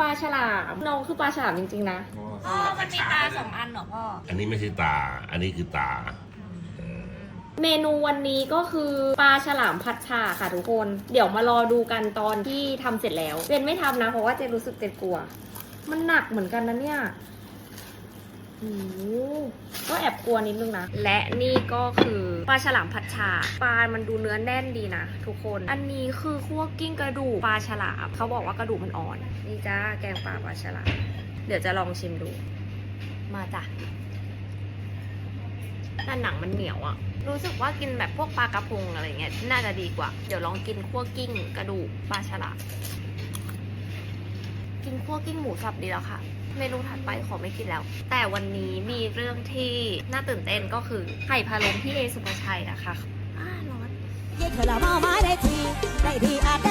ปลาฉลามน้องคือปลาฉลามจริงๆนะอ๋อมันมีตาสองอันเหรอพ่อ อันนี้ไม่ใช่ตา อันนี้คือตาเมนูวันนี้ก็คือปลาฉลามผัดชาค่ะทุกคน เดี๋ยวมารอดูกันตอนที่ทำเสร็จแล้ว เจนไม่ทำนะเพราะว่าเจนรู้สึกเจนกลัว มันหนักเหมือนกันนะเนี่ยโอ้โห ก็แอบกลัวนิดนึงนะ และนี่ก็คือปลาฉลามผัดชา ปลา มันดูเนื้อแน่นดีนะ ทุกคน อันนี้คือคั่วกิ้งกระดูกปลาฉลาม เขาบอกว่ากระดูกมันอ่อน นี่จ้าแกงปลาปลาฉลาม เดี๋ยวจะลองชิมดู มาจ้ะแต่หนังมันเหนียวอะรู้สึกว่ากินแบบพวกปลากระพงอะไรเงี้ย น่าจะดีกว่า เดี๋ยวลองกินคั่วกิ้งกระดูกปลาฉลาม กินคั่วกิ้งหมูสับดีแล้วค่ะ เมนูถัดไปขอไม่กินแล้ว แต่วันนี้มีเรื่องที่น่าตื่นเต้นก็คือไข่พะโล้พี่เอสุภชัยนะคะอ้าร้อนยิ่งเธอละมาไม้ได้ทีได้ทีอัด